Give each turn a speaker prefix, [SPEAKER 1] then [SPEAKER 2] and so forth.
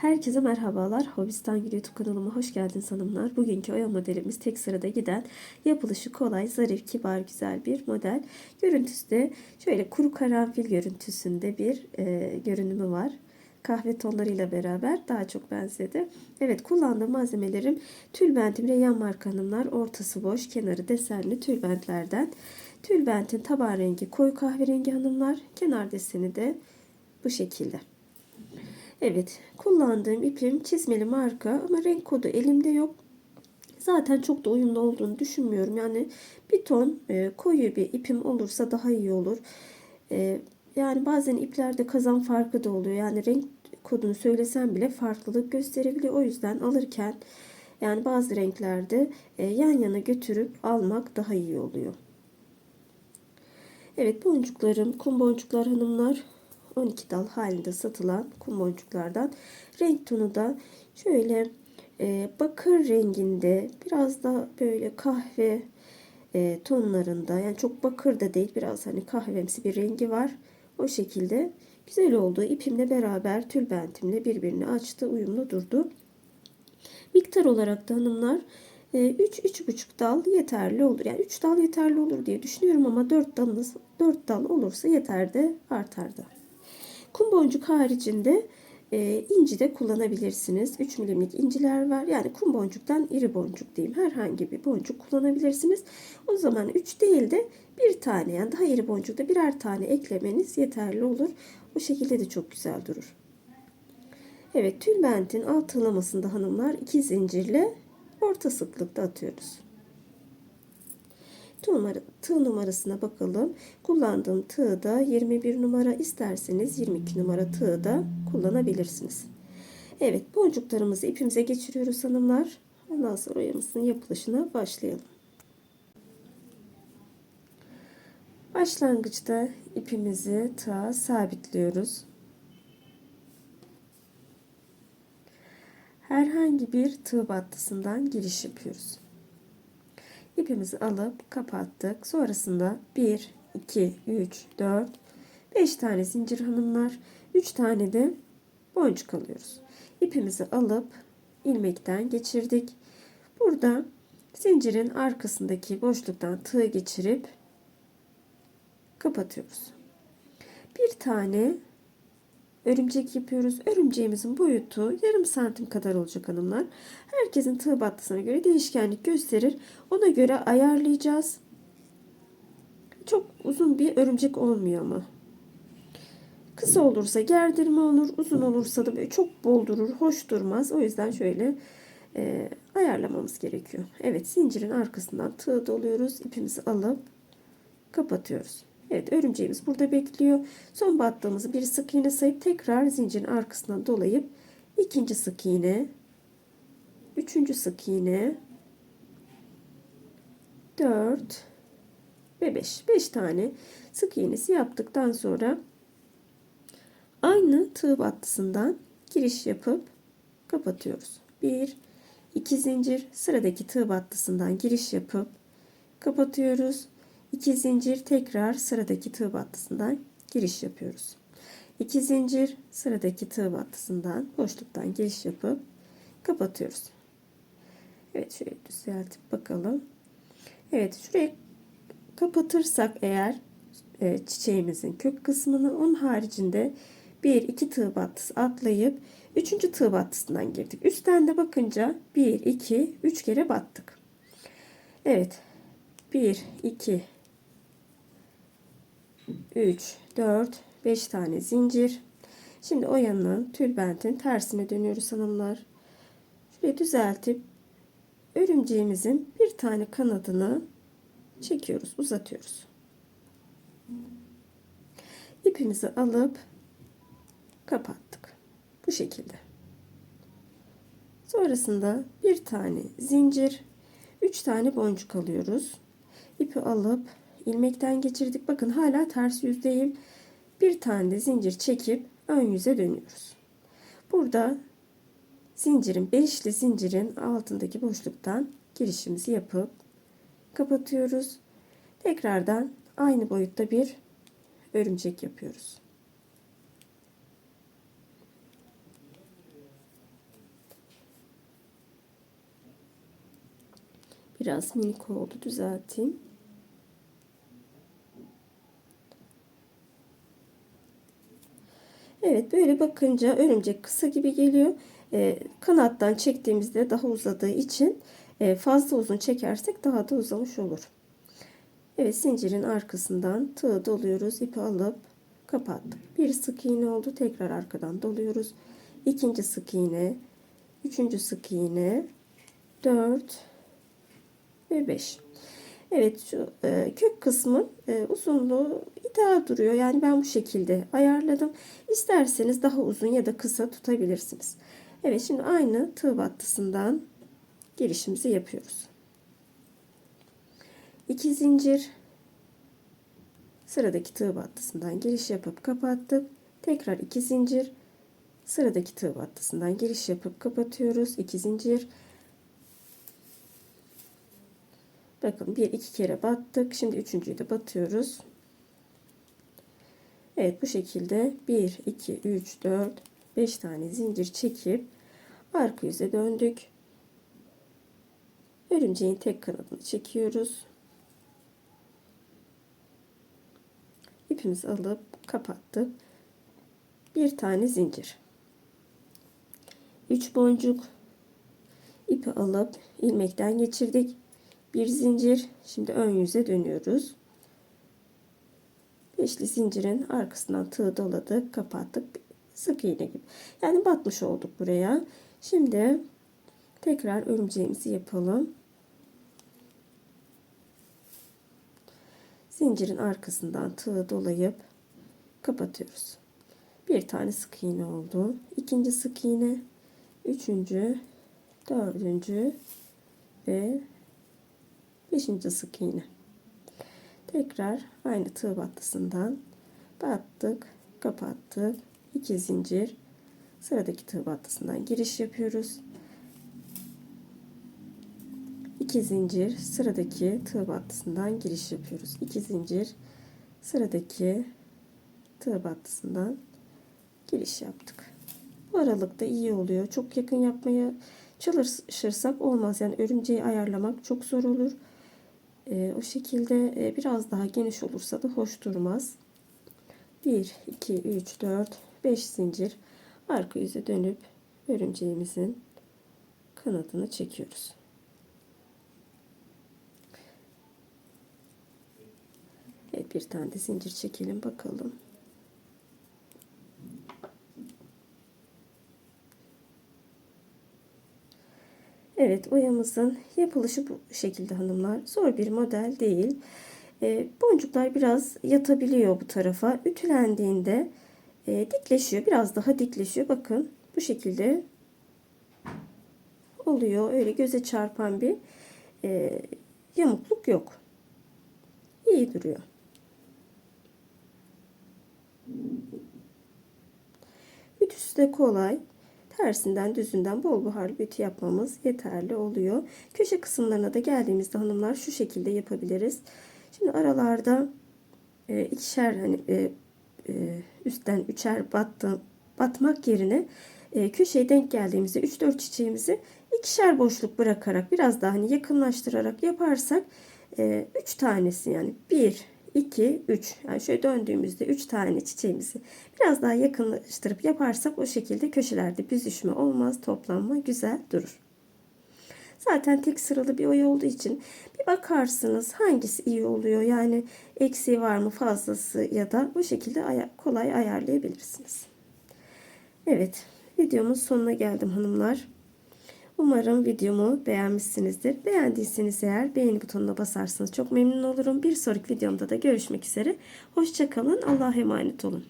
[SPEAKER 1] Herkese merhabalar. Hobistan Gül YouTube kanalıma hoş geldiniz hanımlar. Bugünkü oya modelimiz tek sırada giden yapılışı kolay, zarif, kibar, güzel bir model. Görüntüsü de şöyle kuru karanfil görüntüsünde bir e, görünümü var. Kahve tonlarıyla beraber daha çok benzedi. Evet kullandığım malzemelerim tülbentim Reyyan marka hanımlar. Ortası boş, kenarı desenli tülbentlerden. Tülbentin taban rengi koyu kahverengi hanımlar. Kenar deseni de bu şekilde. Evet kullandığım ipim çizmeli marka ama renk kodu elimde yok. Zaten çok da uyumlu olduğunu düşünmüyorum. Yani bir ton e, koyu bir ipim olursa daha iyi olur. E, yani bazen iplerde kazan farkı da oluyor. Yani renk kodunu söylesem bile farklılık gösterebiliyor. O yüzden alırken yani bazı renklerde e, yan yana götürüp almak daha iyi oluyor. Evet boncuklarım, kum boncuklar hanımlar 12 dal halinde satılan kum boncuklardan. Renk tonu da şöyle e, bakır renginde biraz da böyle kahve e, tonlarında yani çok bakır da değil biraz hani kahvemsi bir rengi var. O şekilde güzel oldu. İpimle beraber tülbentimle birbirini açtı. Uyumlu durdu. Miktar olarak da hanımlar 3-3,5 e, dal yeterli olur. Yani 3 dal yeterli olur diye düşünüyorum ama 4 dalınız 4 dal olursa yeter de artar da. Kum boncuk haricinde e, inci de kullanabilirsiniz. 3 milimlik inciler var. Yani kum boncuktan iri boncuk diyeyim. Herhangi bir boncuk kullanabilirsiniz. O zaman 3 değil de bir tane yani daha iri boncukta birer tane eklemeniz yeterli olur. O şekilde de çok güzel durur. Evet tülbentin alt tığlamasında hanımlar 2 zincirle orta sıklıkta atıyoruz. Tığ, numara, tığ numarasına bakalım. Kullandığım tığ da 21 numara isterseniz 22 numara tığ da kullanabilirsiniz. Evet boncuklarımızı ipimize geçiriyoruz hanımlar. Ondan sonra oyamızın yapılışına başlayalım. Başlangıçta ipimizi tığa sabitliyoruz. Herhangi bir tığ battısından giriş yapıyoruz ipimizi alıp kapattık. Sonrasında 1, 2, 3, 4, 5 tane zincir hanımlar. 3 tane de boncuk alıyoruz. İpimizi alıp ilmekten geçirdik. Burada zincirin arkasındaki boşluktan tığ geçirip kapatıyoruz. Bir tane örümcek yapıyoruz. Örümceğimizin boyutu yarım santim kadar olacak hanımlar. Herkesin tığ battısına göre değişkenlik gösterir. Ona göre ayarlayacağız. Çok uzun bir örümcek olmuyor ama. Kısa olursa gerdirme olur. Uzun olursa da böyle çok bol durur. Hoş durmaz. O yüzden şöyle e, ayarlamamız gerekiyor. Evet zincirin arkasından tığ doluyoruz. İpimizi alıp kapatıyoruz. Evet örümceğimiz burada bekliyor. Son battığımızı bir sık iğne sayıp tekrar zincirin arkasından dolayıp ikinci sık iğne, üçüncü sık iğne, dört ve beş. Beş tane sık iğnesi yaptıktan sonra aynı tığ battısından giriş yapıp kapatıyoruz. Bir, iki zincir sıradaki tığ battısından giriş yapıp kapatıyoruz. 2 zincir tekrar sıradaki tığ battısından giriş yapıyoruz. 2 zincir sıradaki tığ battısından boşluktan giriş yapıp kapatıyoruz. Evet şöyle düzeltip bakalım. Evet şurayı kapatırsak eğer e, çiçeğimizin kök kısmını onun haricinde bir iki tığ battısı atlayıp üçüncü tığ battısından girdik. Üstten de bakınca 1 2 3 kere battık. Evet. 1 2 3, 4, 5 tane zincir. Şimdi o yanının tülbentin tersine dönüyoruz hanımlar. Şurayı düzeltip örümceğimizin bir tane kanadını çekiyoruz, uzatıyoruz. İpimizi alıp kapattık. Bu şekilde. Sonrasında bir tane zincir, üç tane boncuk alıyoruz. İpi alıp ilmekten geçirdik. Bakın hala ters yüzdeyim. Bir tane de zincir çekip ön yüze dönüyoruz. Burada zincirin beşli zincirin altındaki boşluktan girişimizi yapıp kapatıyoruz. Tekrardan aynı boyutta bir örümcek yapıyoruz. Biraz minik oldu düzelteyim. Evet böyle bakınca örümcek kısa gibi geliyor. Ee, kanattan çektiğimizde daha uzadığı için e, fazla uzun çekersek daha da uzamış olur. Evet zincirin arkasından tığ doluyoruz. ipi alıp kapattık. Bir sık iğne oldu. Tekrar arkadan doluyoruz. İkinci sık iğne. Üçüncü sık iğne. Dört ve beş. Evet şu e, kök kısmın e, uzunluğu ideal duruyor. Yani ben bu şekilde ayarladım. İsterseniz daha uzun ya da kısa tutabilirsiniz. Evet şimdi aynı tığ battısından girişimizi yapıyoruz. 2 zincir sıradaki tığ battısından giriş yapıp kapattık. Tekrar 2 zincir sıradaki tığ battısından giriş yapıp kapatıyoruz. 2 zincir Bakın bir iki kere battık. Şimdi üçüncüyü de batıyoruz. Evet bu şekilde 1, 2, 3, 4, 5 tane zincir çekip arka yüze döndük. Örümceğin tek kanadını çekiyoruz. İpimizi alıp kapattık. Bir tane zincir. 3 boncuk ipi alıp ilmekten geçirdik bir zincir. Şimdi ön yüze dönüyoruz. Beşli zincirin arkasından tığ doladık kapattık. Sık iğne gibi. Yani batmış olduk buraya. Şimdi tekrar örümceğimizi yapalım. Zincirin arkasından tığ dolayıp kapatıyoruz. Bir tane sık iğne oldu. İkinci sık iğne. Üçüncü dördüncü ve 5. sık iğne. Tekrar aynı tığ battısından battık, kapattık. 2 zincir sıradaki tığ battısından giriş yapıyoruz. 2 zincir sıradaki tığ battısından giriş yapıyoruz. 2 zincir sıradaki tığ battısından giriş yaptık. Bu aralıkta iyi oluyor. Çok yakın yapmaya çalışırsak olmaz. Yani örümceği ayarlamak çok zor olur. E, o şekilde e, biraz daha geniş olursa da hoş durmaz. 1, 2, 3, 4, 5 zincir arka yüze dönüp örümceğimizin kanadını çekiyoruz. Evet bir tane de zincir çekelim bakalım. Evet oyamızın yapılışı bu şekilde hanımlar. Zor bir model değil. E, boncuklar biraz yatabiliyor bu tarafa. Ütülendiğinde e, dikleşiyor. Biraz daha dikleşiyor. Bakın bu şekilde oluyor. Öyle göze çarpan bir e, yamukluk yok. İyi duruyor. Ütüsü de kolay tersinden düzünden bol buharlı ütü yapmamız yeterli oluyor. Köşe kısımlarına da geldiğimizde hanımlar şu şekilde yapabiliriz. Şimdi aralarda e, ikişer hani e, e, üstten üçer battı, batmak yerine e, köşeye denk geldiğimizde 3-4 çiçeğimizi ikişer boşluk bırakarak biraz daha hani yakınlaştırarak yaparsak 3 e, tanesi yani 1 2, 3. Yani şöyle döndüğümüzde 3 tane çiçeğimizi biraz daha yakınlaştırıp yaparsak o şekilde köşelerde büzüşme olmaz. Toplanma güzel durur. Zaten tek sıralı bir oy olduğu için bir bakarsınız hangisi iyi oluyor. Yani eksiği var mı fazlası ya da o şekilde kolay ayarlayabilirsiniz. Evet videomun sonuna geldim hanımlar. Umarım videomu beğenmişsinizdir. Beğendiyseniz eğer beğeni butonuna basarsanız çok memnun olurum. Bir sonraki videomda da görüşmek üzere. Hoşçakalın. Allah'a emanet olun.